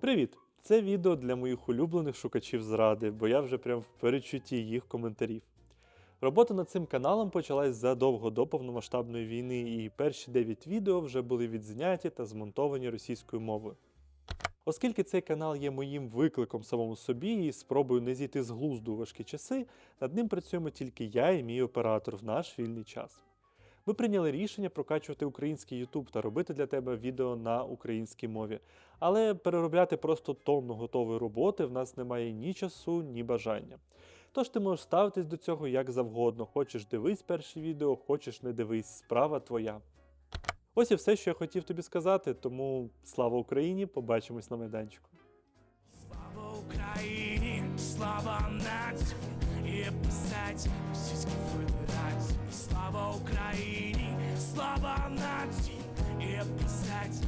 Привіт! Це відео для моїх улюблених шукачів зради, бо я вже прям в перечутті їх коментарів. Робота над цим каналом почалась задовго до повномасштабної війни, і перші 9 відео вже були відзняті та змонтовані російською мовою. Оскільки цей канал є моїм викликом самому собі і спробою не зійти з глузду важкі часи, над ним працюємо тільки я і мій оператор в наш вільний час. Ми прийняли рішення прокачувати український YouTube та робити для тебе відео на українській мові. Але переробляти просто тонну готової роботи в нас немає ні часу, ні бажання. Тож ти можеш ставитись до цього як завгодно. Хочеш дивись перші відео, хочеш не дивись, справа твоя. Ось і все, що я хотів тобі сказати, тому слава Україні! Побачимось на майданчику. Слава Україні, слава нації Україні слава нації і писать.